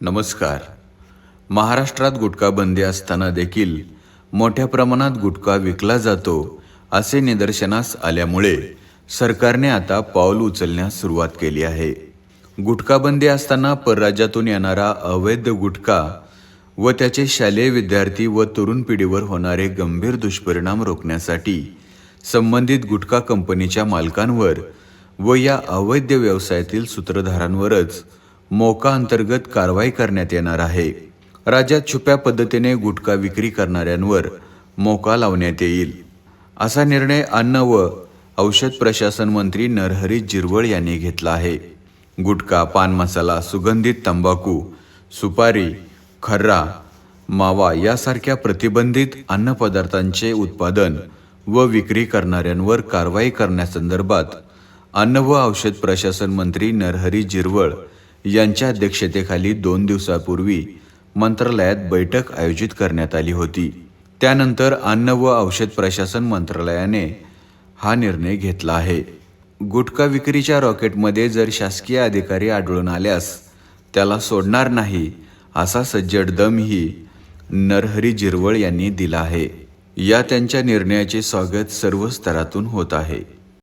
नमस्कार. महाराष्ट्रात गुटखा बंदी असताना देखील मोठ्या प्रमाणात गुटखा विकला जातो असे निदर्शनास आल्यामुळे सरकारने आता पाऊल उचलण्यास सुरुवात केली आहे. गुटखा बंदी असताना परराज्यातून येणारा अवैध गुटखा व त्याचे शालेय विद्यार्थी व तरुण पिढीवर होणारे गंभीर दुष्परिणाम रोखण्यासाठी संबंधित गुटखा कंपनीच्या मालकांवर व या अवैध व्यवसायातील सूत्रधारांवरच मोका अंतर्गत कारवाई करण्यात येणार आहे. राज्यात छुप्या पद्धतीने गुटखा विक्री करणाऱ्यांवर मोका लावण्यात येईल. असा निर्णय अन्न व औषध प्रशासन मंत्री नरहरी जिरवळ यांनी घेतला आहे. गुटखा पान मसाला सुगंधित तंबाखू सुपारी खर्रा मावा यासारख्या प्रतिबंधित अन्नपदार्थांचे उत्पादन व विक्री करणाऱ्यांवर कारवाई करण्यासंदर्भात अन्न व औषध प्रशासन मंत्री नरहरी जिरवळ यांच्या अध्यक्षतेखाली दोन दिवसापूर्वी मंत्रालयात बैठक आयोजित करण्यात आली होती. त्यानंतर अन्न व औषध प्रशासन मंत्रालयाने हा निर्णय घेतला आहे. गुटखा विक्रीच्या रॉकेटमध्ये जर शासकीय अधिकारी आढळून आल्यास त्याला सोडणार नाही असा सज्जड दमही नरहरी जिरवळ यांनी दिला आहे. या त्यांच्या निर्णयाचे स्वागत सर्व स्तरातून होत आहे.